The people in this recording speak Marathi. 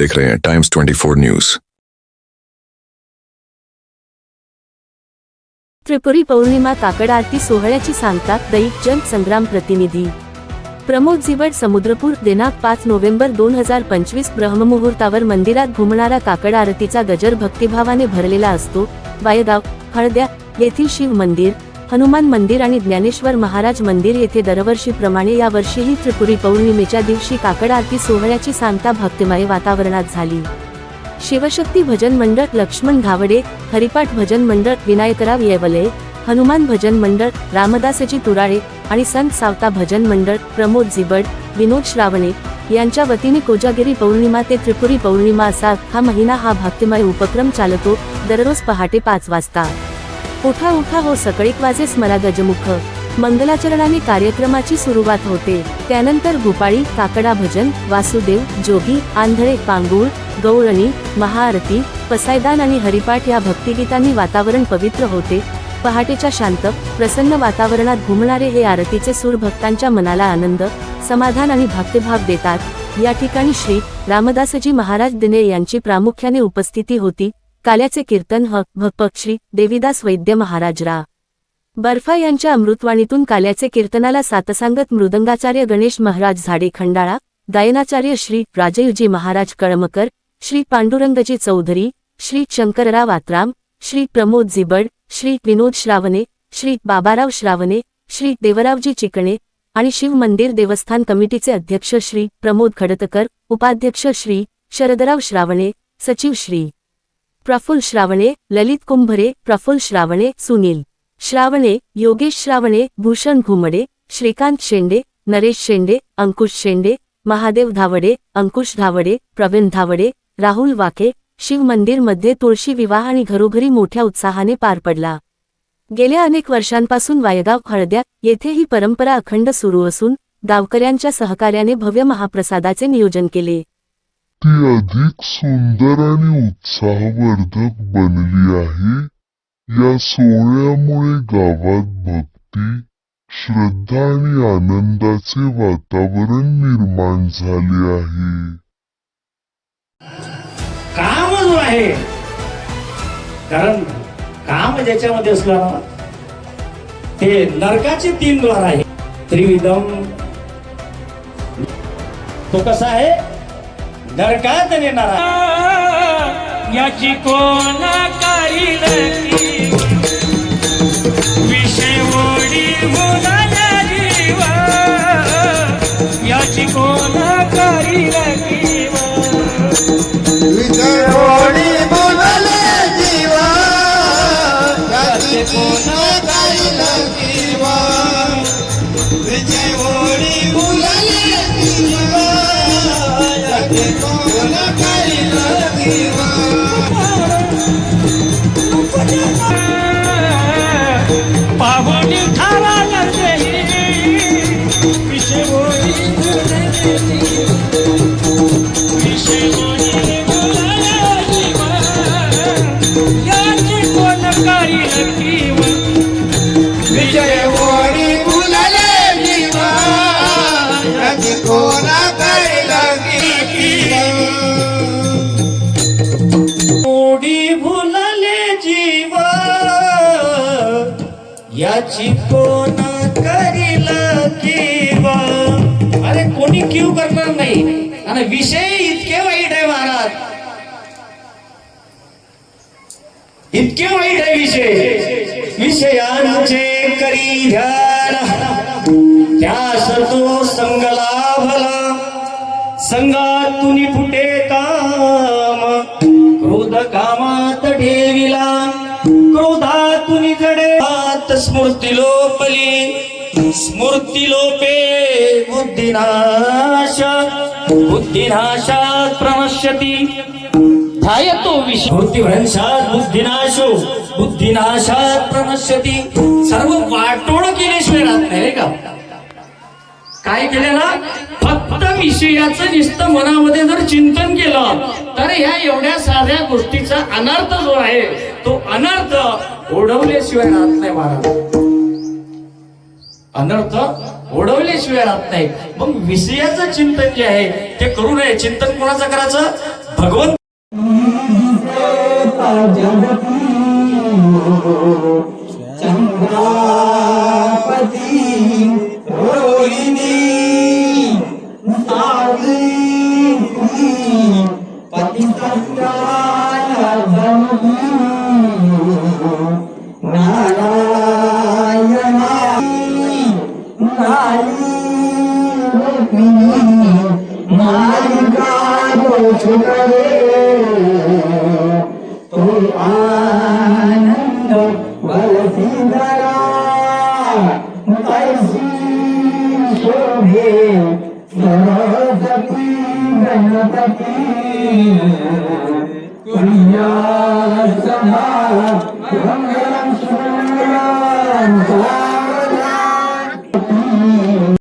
देख रहे हैं टाइम्स 24 न्यूज त्रिपुरी पौर्णिमा काकड आरती सोहळ्याची सांगतात दैक जन संग्राम प्रतिनिधी. प्रमोद जिवड समुद्रपूर दिनांक पाच नोव्हेंबर दोन हजार पंचवीस ब्रह्ममुहूर्तावर मंदिरात घुमणारा काकड आरतीचा गजर भक्तिभावाने भरलेला असतो. वायगाव हळद्या येथील शिव मंदिर हनुमान मंदिर आणि ज्ञानेश्वर महाराज मंदिर येथे दरवर्षीप्रमाणे यावर्षीही त्रिपुरी पौर्णिमेच्या दिवशी काकड आरती सोहळ्याची सांगता भक्तिमय वातावरणात झाली. शिवशक्ती भजन मंडळ लक्ष्मण घावडे हरिपाठ भजन मंडळ विनायकराव येवले हनुमान भजन मंडळ रामदासजी तुराळे आणि संत सावता भजन मंडळ प्रमोद जिबड विनोद श्रावणे यांच्या वतीने कोजागिरी पौर्णिमा ते त्रिपुरी पौर्णिमा असा हा महिना हा भक्तिमय उपक्रम चालतो दररोज पहाटे पाच वाजता. उठा उठा हो सकळीक वाजे स्मरा गजमुख. मंगलाचरणाने कार्यक्रमाची सुरुवात होते. त्यानंतर भूपाळी काकडा भजन वासुदेव जोगी आंधळे पांगुळ गौळणी महाआरती पसायदान आणि हरिपाठ या भक्तिगीतांनी वातावरण पवित्र होते. पहाटेच्या शांत प्रसन्न वातावरणात घुमणारे हे आरतीचे सूर भक्तांच्या मनाला आनंद समाधान आणि भक्तिभाव देतात. या ठिकाणी श्री रामदासजी महाराज दिने यांची प्रामुख्याने उपस्थिती होती. काल्याचे कीर्तन ह भक्त श्री देवीदास वैद्य महाराजरा. बर्फा यांच्या अमृतवाणीतून काल्याचे कीर्तनाला सातसांगत मृदंगाचार्य गणेश महाराज झाडे खंडाळा गायनाचार्य श्री राजयुजी महाराज कळमकर श्री पांडुरंगजी चौधरी श्री शंकरराव आत्राम श्री प्रमोद जिबड श्री विनोद श्रावणे श्री बाबाराव श्रावणे श्री देवरावजी चिकणे आणि शिव मंदिर देवस्थान कमिटीचे अध्यक्ष श्री प्रमोद खडतकर उपाध्यक्ष श्री शरदराव श्रावणे सचिव श्री प्रफुल्ल श्रावणे ललित कुंभरे प्रफुल श्रावणे सुनील श्रावणे योगेश श्रावणे भूषण घुमडे श्रीकांत शेंडे नरेश शेंडे अंकुश शेंडे महादेव धावडे अंकुश धावडे प्रवीण धावडे राहुल वाके शिव मंदिरमध्ये तुळशी विवाह आणि घरोघरी मोठ्या उत्साहाने पार पडला. गेल्या अनेक वर्षांपासून वायगाव हळद्या येथे ही परंपरा अखंड सुरू असून गावकऱ्यांच्या सहकार्याने भव्य महाप्रसादाचे नियोजन केले. ती अधिक सुंदर आणि उत्साहवर्धक बनली आहे. या सोहळ्यामुळे गावात भक्ती श्रद्धा आणि आनंदाचे वातावरण निर्माण झाले आहे. काम जो आहे कारण काम ज्याच्यामध्ये असलं ना ते नरकाचे तीन द्वार आहे. त्रिविधम. तो कसा आहे? नरकात नेणारा याची कोण करील की विषय ओढी मुलाला जीव याची कोण करील की विजयोडी बोलले जीवा याची कोण याची कोण करील किंवा किंवा क्यू करणार नाही? आणि विषय इतके वाईट आहे महाराज. इतके वाईट आहे विषय. विषयांचे करी ध्यान. त्या सतो संगला भला संगातून फुटे काम क्रोध कामात ठेविला. क्रोधातून जडे स्मृती लोपली. स्मृती लोपे बुद्धिनाश बुद्धिनाशात प्रणश्यती। ध्यायतो विषय मृत्यूभ्रंशात बुद्धिनाशो बुद्धिनाशात प्रणश्यती। सर्व वाटोळ केल्याशिवाय राहत नाही रे का? काय केलं ना? फक्त विषयाचं नुसतं मनामध्ये जर चिंतन केलं तर ह्या एवढ्या साध्या गोष्टीचा अनर्थ जो आहे तो अनर्थ ओढवल्याशिवाय राहत नाही महाराज. अनर्थ ओढवल्याशिवाय राहत नाही. मग विषयाचं चिंतन जे आहे ते करू नये. चिंतन कोणाचं करायचं? भगवंत नारायण ছোটরে তুই আনন্দ বলতি দ্বারা তাইসি শোভে সরস্বতী গণপতি কুলিয়া সভা